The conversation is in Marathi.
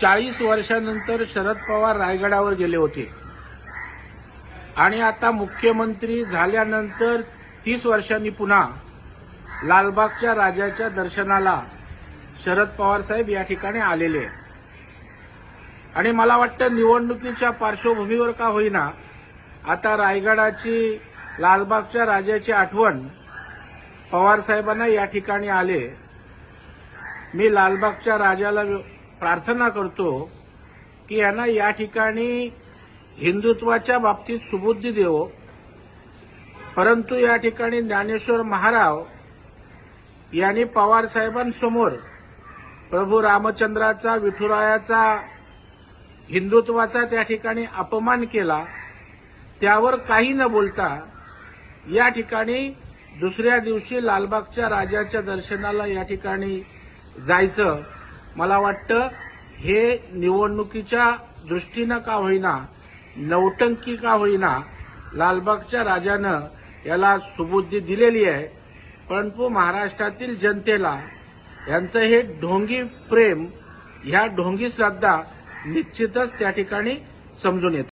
चाळीस वर्षानंतर शरद पवार रायगडावर गेले होते. आणि आता मुख्यमंत्री झाल्यानंतर तीस वर्षांनी पुन्हा लालबागच्या राजाच्या दर्शनाला शरद पवार साहेब या ठिकाणी आलेले. आणि मला वाटतं निवडणुकीच्या पार्श्वभूमीवर का होईना आता रायगडाची लालबागच्या राजाची आठवण पवार साहेबांना या ठिकाणी आले. मी लालबागच्या राजाला प्रार्थना करतो की यांना या ठिकाणी हिंदुत्वाच्या बाबतीत सुबुद्धी देवो. परंतु या ठिकाणी ज्ञानेश्वर महाराव यांनी पवार साहेबांसमोर प्रभू रामचंद्राचा विठुरायाचा हिंदुत्वाचा त्या ठिकाणी अपमान केला. त्यावर काही न बोलता या ठिकाणी दुसऱ्या दिवशी लालबागच्या राजाच्या दर्शनाला या ठिकाणी जायचं. मला वाटतं हे निवडणुकीच्या दृष्टीनं का होईना नौटंकी का होईना लालबागच्या राजानं याला सुबुद्धी दिलेली आहे. परंतु महाराष्ट्रातील जनतेला यांचं हे ढोंगी प्रेम ह्या ढोंगी श्रद्धा निश्चितच त्या ठिकाणी समजून येते.